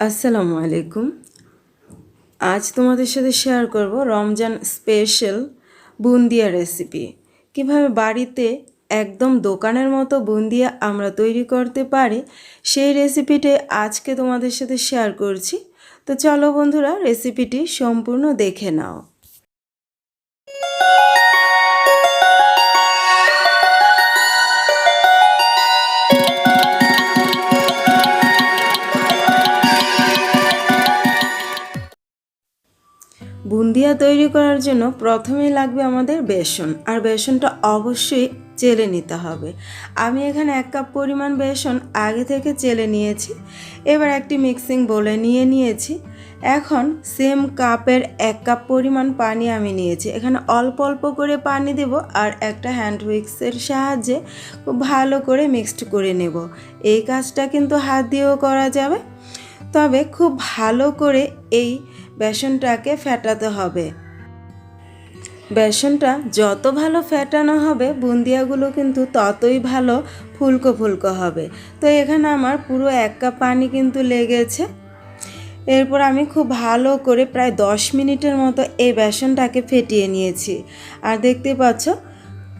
আসসালামু আলাইকুম। আজ তোমাদের সাথে শেয়ার করব রমজান স্পেশাল বুন্দিয়া রেসিপি কীভাবে বাড়িতে একদম দোকানের মতো বুন্দিয়া আমরা তৈরি করতে পারি, সেই রেসিপিটি আজকে তোমাদের সাথে শেয়ার করছি। তো চলো বন্ধুরা রেসিপিটি সম্পূর্ণ দেখে নাও। বুন্দিয়া তৈরি করার জন্য প্রথমেই লাগবে আমাদের বেসন। আর বেসনটা অবশ্যই চেলে নিতে হবে। আমি এখানে এক কাপ পরিমাণ বেসন আগে থেকে চেলে নিয়েছি। এবার একটি মিক্সিং বলে নিয়ে নিয়েছি। এখন সেম কাপের এক কাপ পরিমাণ পানি আমি নিয়েছি। এখানে অল্প অল্প করে পানি দেব আর একটা হ্যান্ড উইক্সের সাহায্যে খুব ভালো করে মিক্সড করে নেব। এই কাজটা কিন্তু হাত দিয়েও করা যাবে। তবে খুব ভালো করে এই বেসনটাকে ফেটাতে হবে। বেসনটা যত ভালো ফেটানো হবে, বুন্দিয়াগুলো কিন্তু ততই ভালো ফুলকো ফুলকো হবে। তো এখানে আমার পুরো এক কাপ পানি কিন্তু লেগেছে। এরপর আমি খুব ভালো করে প্রায় দশ মিনিটের মতো এই বেসনটাকে ফেটিয়ে নিয়েছি। আর দেখতে পাচ্ছ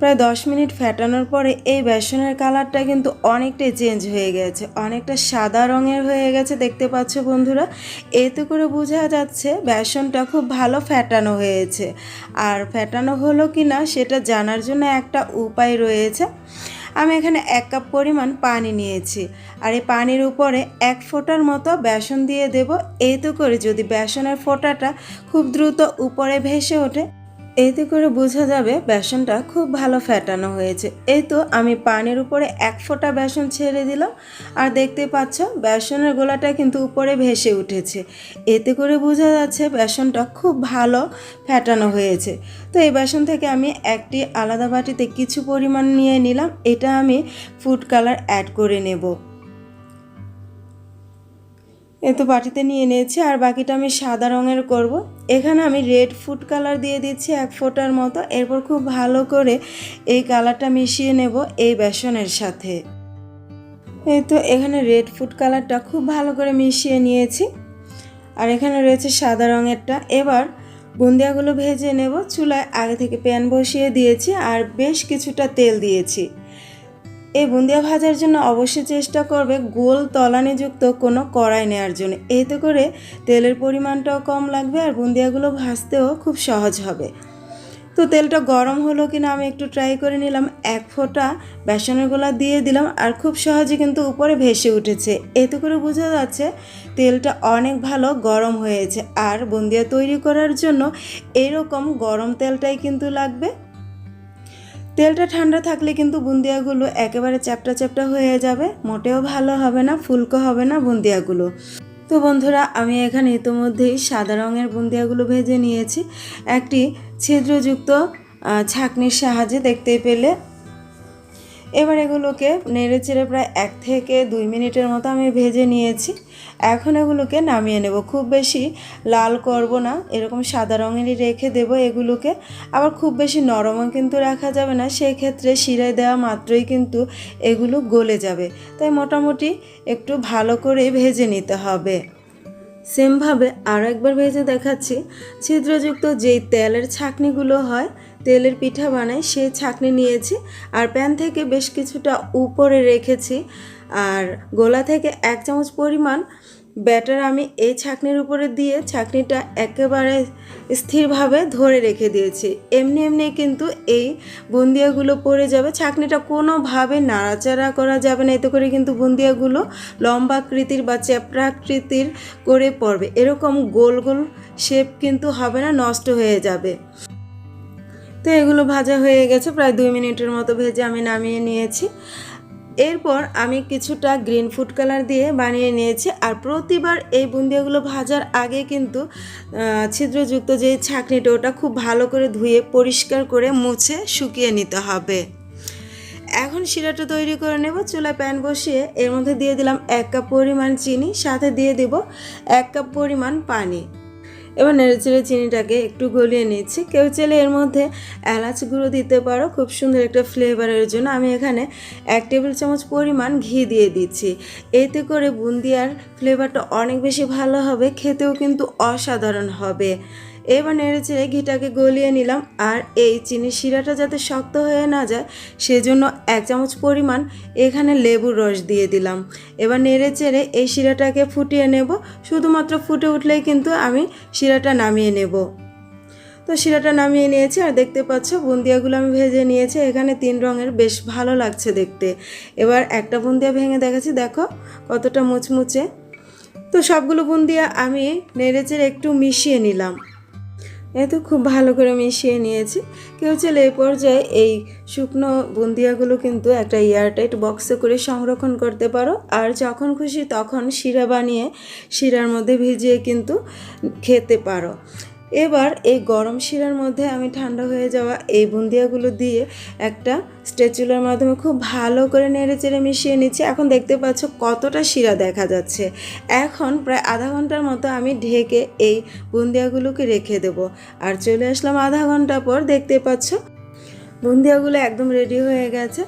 প্রায় দশ মিনিট ফেটানোর পরে এই বেসনের কালারটা কিন্তু অনেকটাই চেঞ্জ হয়ে গেছে, অনেকটা সাদা রঙের হয়ে গেছে দেখতে পাচ্ছ বন্ধুরা। এতে করে বোঝা যাচ্ছে বেসনটা খুব ভালো ফেটানো হয়েছে। আর ফেটানো হলো কি না সেটা জানার জন্য একটা উপায় রয়েছে। আমি এখানে এক কাপ পরিমাণ পানি নিয়েছি। আর এই পানির উপরে এক ফোঁটার মতো বেসন দিয়ে দেব। এতে করে যদি বেসনের ফোঁটাটা খুব দ্রুত উপরে ভেসে ওঠে এতে করে বোঝা যাবে বেসনটা খুব ভালো ফেটানো হয়েছে। এই তো আমি পানির উপরে এক ফোঁটা বেসন ছেড়ে দিলাম আর দেখতে পাচ্ছ বেসনের গোলাটা কিন্তু উপরে ভেসে উঠেছে। এতে করে বোঝা যাচ্ছে বেসনটা খুব ভালো ফেটানো হয়েছে। তো এই বেসন থেকে আমি একটি আলাদা বাটিতে কিছু পরিমাণ নিয়ে নিলাম। এটা আমি ফুড কালার অ্যাড করে নেব। এ তো বাটিতে নিয়ে নিয়েছি, আর বাকিটা আমি সাদা রঙের করব। এখানে আমি রেড ফুড কালার দিয়ে দিচ্ছি এক ফোঁটার মতো। এরপর খুব ভালো করে এই কালারটা মিশিয়ে নেব এই বেসনের সাথে। এই তো এখানে রেড ফুড কালারটা খুব ভালো করে মিশিয়ে নিয়েছি। আর এখানে রয়েছে সাদা রঙেরটা। এবার বুন্দিয়াগুলো ভেজে নেব। চুলায় আগে থেকে প্যান বসিয়ে দিয়েছি, আর বেশ কিছুটা তেল দিয়েছি। এই বুন্দিয়া ভাজার জন্য অবশ্যই চেষ্টা করবে গোল তলানিযুক্ত কোনো কড়াই নেওয়ার জন্য। এতে করে তেলের পরিমাণটাও কম লাগবে আর বুন্দিয়াগুলো ভাজতেও খুব সহজ হবে। তো তেলটা গরম হলো কিনা আমি একটু ট্রাই করে নিলাম। এক ফোঁটা বেসনের গোলা দিয়ে দিলাম আর খুব সহজে কিন্তু উপরে ভেসে উঠেছে। এতে করে বোঝা যাচ্ছে তেলটা অনেক ভালো গরম হয়েছে। আর বুন্দিয়া তৈরি করার জন্য এরকম গরম তেলটাই কিন্তু লাগবে। তেলটা ঠান্ডা থাকলে কিন্তু বুন্দিয়াগুলো একেবারে চ্যাপটা চ্যাপটা হয়ে যাবে। মোটেও ভালো হবে না, ফুলকো হবে না বুন্দিয়াগুলো। তো বন্ধুরা, আমি এখানে ইতিমধ্যেই সাদা রঙের বুন্দিয়াগুলো ভেজে নিয়েছি। একটি ছিদ্রযুক্ত ছাঁকনির সাহায্যে দেখতে পেলে এবার এগুলোকে নেড়ে চেড়ে প্রায় এক থেকে দুই মিনিটের মতো আমি ভেজে নিয়েছি। এখন এগুলোকে নামিয়ে নেব। খুব বেশি লাল করব না। এরকম সাদা রঙেরই রেখে দেব এগুলোকে। আবার খুব বেশি নরমও কিন্তু রাখা যাবে না। সেই ক্ষেত্রে শিরাই দেওয়া মাত্রই কিন্তু এগুলো গলে যাবে। তাই মোটামুটি একটু ভালো করে ভেজে নিতে হবে। সেমভাবে আরও একবার ভেজে দেখাচ্ছি। ছিদ্রযুক্ত যেই তেলের ছাকনিগুলো হয় তেলের পিঠা বানাই সেই ছাকনি নিয়েছি আর প্যান থেকে বেশ কিছুটা উপরে রেখেছি। আর গোলা থেকে এক চামচ পরিমাণ ব্যাটার আমি এই ছাকনির উপরে দিয়ে ছাকনিটা একেবারে স্থিরভাবে ধরে রেখে দিয়েছি। এমনি এমনি কিন্তু এই বুন্দিয়াগুলো পড়ে যাবে। ছাকনিটা কোনোভাবে নাড়াচাড়া করা যাবে না। এতে করে কিন্তু বুন্দিয়াগুলো লম্বা আকৃতির বা চ্যাপড়া আকৃতির করে পড়বে। এরকম গোল গোল শেপ কিন্তু হবে না, নষ্ট হয়ে যাবে। তো এগুলো ভাজা হয়ে গেছে, প্রায় দুই মিনিটের মতো ভেজে আমি নামিয়ে নিয়েছি। এরপর আমি কিছুটা গ্রিন ফুড কালার দিয়ে বানিয়ে নিয়েছি আর প্রতিবার এই বুন্দিয়াগুলো ভাজার আগে কিন্তু ছিদ্রযুক্ত যে ছাকনিটা ওটা খুব ভালো করে ধুয়ে পরিষ্কার করে মুছে শুকিয়ে নিতে হবে। এখন শিরাটা তৈরি করে নেব, চুলায় প্যান বসিয়ে এর মধ্যে দিয়ে দিলাম এক কাপ পরিমাণ চিনি, সাথে দিয়ে দেব এক কাপ পরিমাণ পানি। এবার নেড়েচেড়ে চিনিটাকে একটু গলিয়ে নিচ্ছি। কেউ চাইলে এর মধ্যে এলাচ গুঁড়ো দিতে পারো। খুব সুন্দর একটা ফ্লেভারের জন্য। আমি এখানে এক টেবিল চামচ পরিমাণ ঘি দিয়ে দিচ্ছি। এতে করে বুন্দিয়ার ফ্লেভারটা অনেক বেশি ভালো হবে। খেতেও কিন্তু অসাধারণ হবে। এবার নেড়ে চেড়ে ঘিটাকে গলিয়ে নিলাম আর এই চিনি শিরাটা যাতে শক্ত হয়ে না যায়, সেজন্য এক চামচ পরিমাণ এখানে লেবুর রস দিয়ে দিলাম। এবার নেড়ে চেড়ে এই শিরাটাকে ফুটিয়ে নেব। শুধুমাত্র ফুটে উঠলেই কিন্তু আমি শিরাটা নামিয়ে নেব। তো শিরাটা নামিয়ে নিয়েছি আর দেখতে পাচ্ছ বুন্দিয়াগুলো আমি ভেজে নিয়েছি। এখানে তিন রঙের বেশ ভালো লাগছে দেখতে। এবার একটা বুন্দিয়া ভেঙে দেখাচ্ছি, দেখো কতটা মুচমুচে। তো সবগুলো বুন্দিয়া আমি নেড়েচেড়ে একটু মিশিয়ে নিলাম। এই তো খুব ভালো করে মিশিয়ে নিয়েছি। কেউ চাইলে এই পর্যায়ে এই শুকনো বুন্দিয়াগুলো কিন্তু একটা এয়ারটাইট বক্সে করে সংরক্ষণ করতে পারো। আর যখন খুশি তখন শিরা বানিয়ে শিরার মধ্যে ভিজিয়ে কিন্তু খেতে পারো। এবার এই গরম শিরার মধ্যে আমি ঠান্ডা হয়ে যাওয়া এই বুন্দিয়াগুলো দিয়ে একটা স্ট্যাচুলার মাধ্যমে খুব ভালো করে নেড়ে চেড়ে মিশিয়ে নিচ্ছি। এখন দেখতে পাচ্ছ কতটা শিরা দেখা যাচ্ছে। এখন প্রায় আধা ঘণ্টার মতো আমি ঢেকে এই বুন্দিয়াগুলোকে রেখে দেব। আর চলে আসলাম আধা ঘণ্টা পর দেখতে পাচ্ছ বুন্দিয়াগুলো একদম রেডি হয়ে গেছে।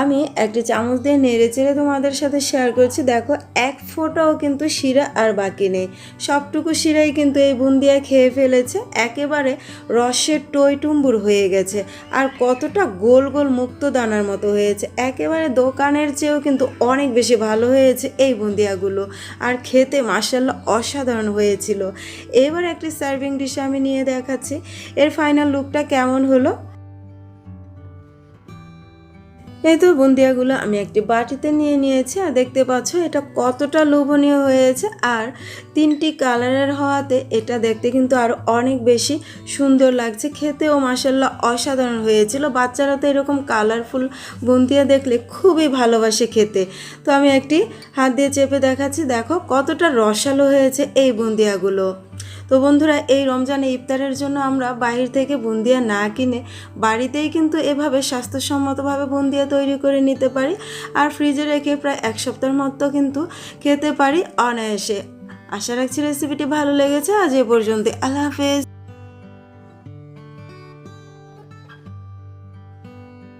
আমি একটি চামচ দিয়ে নেড়ে চেড়ে তোমাদের সাথে শেয়ার করছি। দেখো, এক ফোঁটাও কিন্তু শিরা আর বাকি নেই। সবটুকু শিরাই কিন্তু এই বুন্দিয়া খেয়ে ফেলেছে। একেবারে রসের টই টুম্বুর হয়ে গেছে। আর কতটা গোল গোল মুক্ত দানার মতো হয়েছে। একেবারে দোকানের চেয়েও কিন্তু অনেক বেশি ভালো হয়েছে এই বুন্দিয়াগুলো। আর খেতে মাসাল্লাহ অসাধারণ হয়েছিল। এবার একটি সার্ভিং ডিশে আমি নিয়ে দেখাচ্ছি। এর ফাইনাল লুকটা কেমন হলো? এই তো বুন্দিয়াগুলো আমি একটি বাটিতে নিয়ে নিয়েছি আর দেখতে পাচ্ছ এটা কতটা লোভনীয় হয়েছে। আর তিনটি কালারের হওয়াতে এটা দেখতে কিন্তু আরও অনেক বেশি সুন্দর লাগছে। খেতেও মাসাল্লাহ অসাধারণ হয়েছিল। বাচ্চারা তো এরকম কালারফুল বুন্দিয়া দেখলে খুবই ভালোবাসে খেতে। তো আমি একটি হাত দিয়ে চেপে দেখাচ্ছি। দেখো কতটা রসালো হয়েছে এই বুন্দিয়াগুলো। তো বন্ধুরা, এই রমজানে ইফতারের জন্য আমরা বাইরে থেকে বুন্দিয়া না কিনে বাড়িতেই কিন্তু এভাবে স্বাস্থ্যসম্মতভাবে বুন্দিয়া তৈরি করে নিতে পারি আর ফ্রিজে রেখে প্রায় এক সপ্তাহের মতো কিন্তু খেতে পারি অনায়াসে। আশা রাখছি রেসিপিটি ভালো লেগেছে। আজ এ পর্যন্ত আল্লাহ হাফেজ।